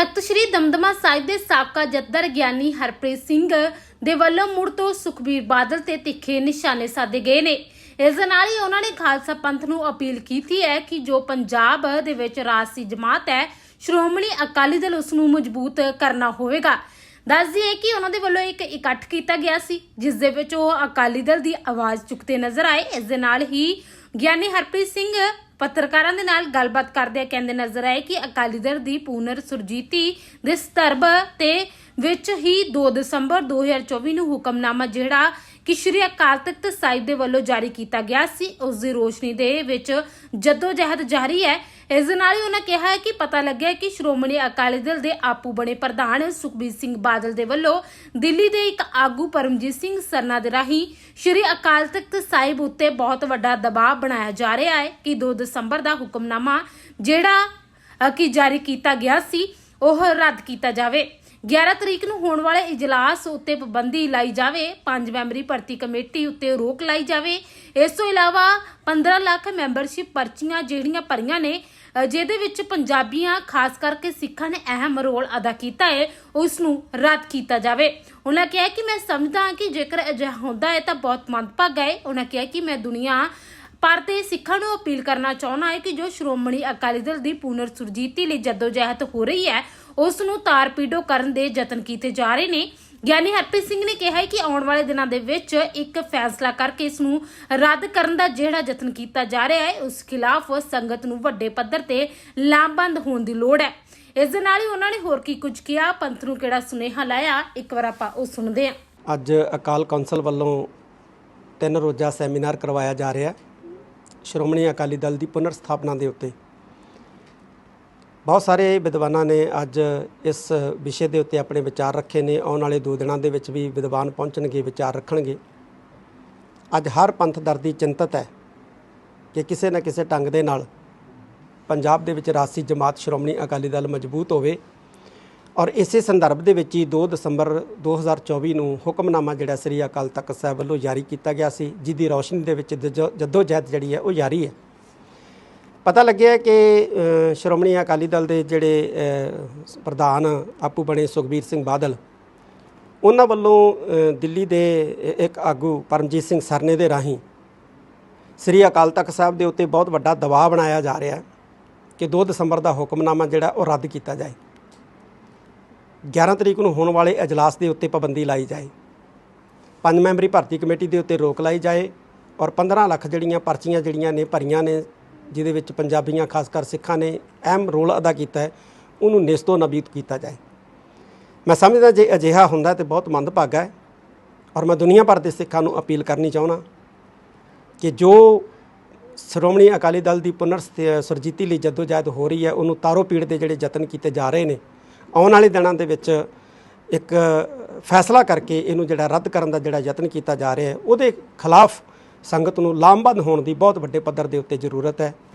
ਤਖਤ ਸ੍ਰੀ ਦਮਦਮਾ ਸਾਹਿਬ ਦੇ ਸਾਬਕਾ ਜੱਦਰ ਗਿਆਨੀ ਹਰਪ੍ਰੀਤ ਸਿੰਘ ਦੇ ਵੱਲੋਂ ਮੁੜ ਤੋਂ ਸੁਖਬੀਰ ਬਾਦਲ ਤੇ ਤਿੱਖੇ ਨਿਸ਼ਾਨੇ ਸਾਧੇ ਗਏ ਨੇ। ਇਸ ਦੇ ਨਾਲ ਹੀ ਉਹਨਾਂ ਨੇ ਖਾਲਸਾ ਪੰਥ ਨੂੰ ਅਪੀਲ ਕੀਤੀ ਹੈ ਕਿ ਜੋ ਪੰਜਾਬ ਦੇ ਵਿੱਚ ਰਾਜਸੀ ਜਮਾਤ ਹੈ, ਸ਼੍ਰੋਮਣੀ ਅਕਾਲੀ ਦਲ ਉਸ ਨੂੰ ਮਜ਼ਬੂਤ ਕਰਨਾ ਹੋਵੇਗਾ। ਦੱਸ ਦਈਏ ਕਿ ਉਹਨਾਂ ਦੇ ਵੱਲੋਂ ਇੱਕ ਇਕੱਠ ਕੀਤਾ ਗਿਆ ਸੀ, ਜਿਸ ਦੇ ਵਿੱਚ ਉਹ ਅਕਾਲੀ ਦਲ ਦੀ ਆਵਾਜ਼ ਚੁੱਕਦੇ ਨਜ਼ਰ ਆਏ। ਇਸ ਦੇ ਨਾਲ ਹੀ ਗਿਆਨੀ ਹਰਪ੍ਰੀਤ ਸਿੰਘ ਪੱਤਰਕਾਰਾਂ ਦੇ ਨਾਲ ਗੱਲਬਾਤ ਕਰਦੇ ਕਹਿੰਦੇ ਨਜ਼ਰ ਆਏ ਕਿ ਅਕਾਲੀ ਦਲ ਦੀ ਪੂਨਰ ਸੁਰਜੀਤੀ ਦੇ ਸਤਰਬ ਤੇ ਵਿੱਚ ਹੀ 2 ਦਸੰਬਰ 2024 ਨੂੰ ਹੁਕਮਨਾਮਾ ਜਿਹੜਾ ਕਿ ਸ਼੍ਰੀ ਅਕਾਲ ਤਖਤ ਸਾਹਿਬ ਦੇ ਵੱਲੋਂ ਜਾਰੀ ਕੀਤਾ ਗਿਆ ਸੀ। ਉਸ ਦੀ ਰੋਸ਼ਨੀ ਦੇ ਵਿੱਚ ਜੱਦੋ ਜਹਿਦ ਜਾਰੀ ਹੈ। ਇਸ ਦੇ ਨਾਲ ਹੀ ਉਹਨਾਂ ਕਿਹਾ ਹੈ ਕਿ ਪਤਾ ਲੱਗਿਆ ਕਿ ਸ਼੍ਰੋਮਣੀ ਅਕਾਲੀ ਦਲ ਦੇ ਆਪੂ ਬਣੇ ਪ੍ਰਧਾਨ ਸੁਖਬੀਰ ਸਿੰਘ ਬਾਦਲ ਦੇ ਵੱਲੋਂ ਦਿੱਲੀ ਦੇ ਇੱਕ ਆਗੂ ਪਰਮਜੀਤ ਸਿੰਘ ਸਰਨਾ ਦੇ ਰਾਹੀਂ ਸ਼੍ਰੀ ਅਕਾਲ ਤਖਤ ਸਾਹਿਬ ਉੱਤੇ ਬਹੁਤ ਵੱਡਾ ਦਬਾਅ ਬਣਾਇਆ ਜਾ ਰਿਹਾ ਹੈ ਕਿ 2 ਦਸੰਬਰ ਦਾ ਹੁਕਮਨਾਮਾ ਜਿਹੜਾ ਕਿ ਜਾਰੀ ਕੀਤਾ ਗਿਆ ਸੀ, ਉਹ ਰੱਦ ਕੀਤਾ ਜਾਵੇ। 11 ਤਰੀਕ ਨੂੰ ਹੋਣ ਵਾਲੇ ਇਜਲਾਸ ਉੱਤੇ ਪਾਬੰਦੀ ਲਾਈ ਜਾਵੇ, ਪੰਜ ਮੈਂਬਰੀ ਭਰਤੀ ਕਮੇਟੀ ਉੱਤੇ ਰੋਕ ਲਾਈ ਜਾਵੇ। ਇਸ ਤੋਂ ਇਲਾਵਾ 15 ਲੱਖ ਮੈਂਬਰਸ਼ਿਪ ਪਰਚੀਆਂ ਜਿਹੜੀਆਂ ਭਰੀਆਂ ਨੇ ਜਿਹਦੇ ਵਿੱਚ ਪੰਜਾਬੀਆਂ, ਖਾਸ ਕਰਕੇ ਸਿੱਖਾਂ ਨੇ ਅਹਿਮ ਰੋਲ ਅਦਾ ਕੀਤਾ ਹੈ, ਉਸ ਨੂੰ ਰੱਦ ਕੀਤਾ ਜਾਵੇ। ਉਹਨਾਂ ਕਿਹਾ ਕਿ ਮੈਂ ਸਮਝਦਾ ਹਾਂ ਕਿ ਜੇਕਰ ਅਜਿਹਾ ਹੁੰਦਾ ਹੈ ਤਾਂ ਬਹੁਤ ਮੰਦਭਾਗਾ ਹੈ। ਉਹਨਾਂ ਕਿਹਾ ਕਿ ਮੈਂ ਦੁਨੀਆ ਪਰ ਸਿੱਖਾਂ ਨੂੰ ਅਪੀਲ ਕਰਨਾ ਚਾਹੁੰਦਾ ਹੈ ਕਿ ਜੋ ਸ਼੍ਰੋਮਣੀ ਅਕਾਲੀ ਦਲ ਦੀ ਪੁਨਰ ਸੁਰਜੀਤੀ ਲਈ ਜਦੋਜਹਿਦ ਹੋ ਰਹੀ ਹੈ, ਉਸ ਨੂੰ ਤਾਰ ਕਰਨ ਦੇ ਯਤਨ ਕੀਤੇ ਜਾ ਰਹੇ ਨੇ। ਗਿਆਨੀ ਹਰਪ੍ਰੀਤ ਸਿੰਘ ਨੇ ਕਿਹਾ ਹੈ ਕਿ ਆਉਣ ਵਾਲੇ ਦਿਨਾਂ ਦੇ ਵਿੱਚ ਇੱਕ ਫੈਸਲਾ ਕਰਕੇ ਇਸ ਨੂੰ ਰੱਦ ਕਰਨ ਦਾ ਜਿਹੜਾ ਯਤਨ ਕੀਤਾ ਜਾ ਰਿਹਾ ਹੈ, ਉਸ ਖਿਲਾਫ ਸੰਗਤ ਨੂੰ ਵੱਡੇ ਪੱਧਰ ਤੇ ਲਾਮਬੰਦ ਹੋਣ ਦੀ ਲੋੜ ਹੈ। ਇਸ ਦੇ ਨਾਲ ਹੀ ਉਹਨਾਂ ਨੇ ਹੋਰ ਕੀ ਕੁਝ ਕਿਹਾ, ਪੰਥ ਨੂੰ ਕਿਹੜਾ ਸੁਨੇਹਾ ਲਾਇਆ, ਇੱਕ ਵਾਰ ਆਪਾਂ ਉਹ ਸੁਣਦੇ ਹਾਂ। ਅੱਜ ਅਕਾਲ ਕੌਂਸਲ ਵੱਲੋਂ ਤਿੰਨ ਰੋਜ਼ਾ ਸੈਮੀਨਾਰ ਕਰਵਾਇਆ ਜਾ ਰਿਹਾ ਹੈ। ਸ਼੍ਰੋਮਣੀ ਅਕਾਲੀ ਦਲ ਦੀ ਪੁਨਰ ਸਥਾਪਨਾ ਦੇ ਉੱਤੇ। ਬਹੁਤ ਸਾਰੇ ਵਿਦਵਾਨਾਂ ਨੇ ਅੱਜ ਇਸ ਵਿਸ਼ੇ ਦੇ ਉੱਤੇ ਆਪਣੇ ਵਿਚਾਰ ਰੱਖੇ ਨੇ। ਆਉਣ ਵਾਲੇ ਦੋ ਦਿਨਾਂ ਦੇ ਵਿੱਚ ਵੀ ਵਿਦਵਾਨ ਪਹੁੰਚਣਗੇ, ਵਿਚਾਰ ਰੱਖਣਗੇ। ਅੱਜ ਹਰ ਪੰਥ ਦਰ ਦੀ ਚਿੰਤਤ ਹੈ ਕਿ ਕਿਸੇ ਨਾ ਕਿਸੇ ਢੰਗ ਦੇ ਨਾਲ ਪੰਜਾਬ ਦੇ ਵਿੱਚ ਰਾਸੀ ਜਮਾਤ ਸ਼੍ਰੋਮਣੀ ਅਕਾਲੀ ਦਲ ਮਜ਼ਬੂਤ ਹੋਵੇ ਔਰ ਇਸੇ ਸੰਦਰਭ ਦੇ ਵਿੱਚ ਹੀ 2 ਦਸੰਬਰ 2024 ਨੂੰ ਹੁਕਮਨਾਮਾ ਜਿਹੜਾ ਸ੍ਰੀ ਅਕਾਲ ਤਖਤ ਸਾਹਿਬ ਵੱਲੋਂ ਜਾਰੀ ਕੀਤਾ ਗਿਆ ਸੀ, ਜਿਹਦੀ ਰੌਸ਼ਨੀ ਦੇ ਵਿੱਚ ਜੱਦੋ ਜਹਿਦ ਜਿਹੜੀ ਹੈ ਉਹ ਜਾਰੀ ਹੈ। ਪਤਾ ਲੱਗਿਆ ਕਿ ਸ਼੍ਰੋਮਣੀ ਅਕਾਲੀ ਦਲ ਦੇ ਜਿਹੜੇ ਪ੍ਰਧਾਨ ਆਪੂ ਬਣੇ ਸੁਖਬੀਰ ਸਿੰਘ ਬਾਦਲ, ਉਹਨਾਂ ਵੱਲੋਂ ਦਿੱਲੀ ਦੇ ਇੱਕ ਆਗੂ ਪਰਮਜੀਤ ਸਿੰਘ ਸਰਨੇ ਦੇ ਰਾਹੀਂ ਸ੍ਰੀ ਅਕਾਲ ਤਖਤ ਸਾਹਿਬ ਦੇ ਉੱਤੇ ਬਹੁਤ ਵੱਡਾ ਦਬਾਅ ਬਣਾਇਆ ਜਾ ਰਿਹਾ ਹੈ ਕਿ 2 ਦਸੰਬਰ ਦਾ ਹੁਕਮਨਾਮਾ ਜਿਹੜਾ ਉਹ ਰੱਦ ਕੀਤਾ ਜਾਏ। 11 ਤਰੀਕ ਨੂੰ ਹੋਣ ਵਾਲੇ ਅਜਲਾਸ ਦੇ ਉੱਤੇ ਪਾਬੰਦੀ ਲਾਈ ਜਾਏ। ਪੰਜ ਮੈਂਬਰੀ ਭਰਤੀ ਕਮੇਟੀ ਦੇ ਉੱਤੇ ਰੋਕ ਲਾਈ ਜਾਏ ਔਰ 15 ਲੱਖ ਜਿਹੜੀਆਂ ਪਰਚੀਆਂ ਜਿਹੜੀਆਂ ਨੇ ਭਰੀਆਂ ਨੇ, ਜਿਹਦੇ ਵਿੱਚ ਪੰਜਾਬੀਆਂ ਖਾਸ ਕਰ ਸਿੱਖਾਂ ਨੇ ਅਹਿਮ ਰੋਲ ਅਦਾ ਕੀਤਾ ਹੈ, ਉਹਨੂੰ ਨਿਸਤੋ ਨਬੀਤ ਕੀਤਾ ਜਾਏ। ਮੈਂ ਸਮਝਦਾ ਜੇ ਅਜਿਹਾ ਹੁੰਦਾ ਤੇ ਬਹੁਤ ਮੰਦਭਾਗਾ ਹੈ ਔਰ ਮੈਂ ਦੁਨੀਆ ਭਰ ਦੇ ਸਿੱਖਾਂ ਨੂੰ ਅਪੀਲ ਕਰਨੀ ਚਾਹੁੰਦਾ ਕਿ ਜੋ ਸ਼੍ਰੋਮਣੀ ਅਕਾਲੀ ਦਲ ਦੀ ਪੁਨਰ ਸੁਰਜੀਤੀ ਲਈ ਜਦੋਜਹਿਦ ਹੋ ਰਹੀ ਹੈ, ਉਹਨੂੰ ਤਾਰੋ ਪੀੜ ਦੇ ਜਿਹੜੇ ਯਤਨ ਕੀਤੇ ਜਾ ਰਹੇ ਨੇ ਆਉਣ ਵਾਲੇ ਦਿਨਾਂ ਦੇ ਵਿੱਚ ਇੱਕ ਫੈਸਲਾ ਕਰਕੇ ਇਹਨੂੰ ਜਿਹੜਾ ਰੱਦ ਕਰਨ ਦਾ ਜਿਹੜਾ ਯਤਨ ਕੀਤਾ ਜਾ ਰਿਹਾ ਹੈ, ਉਹਦੇ ਖਿਲਾਫ ਸੰਗਤ ਨੂੰ ਲਾਮਬੰਦ ਹੋਣ ਦੀ ਬਹੁਤ ਵੱਡੇ ਪੱਧਰ ਦੇ ਉੱਤੇ ਜ਼ਰੂਰਤ ਹੈ।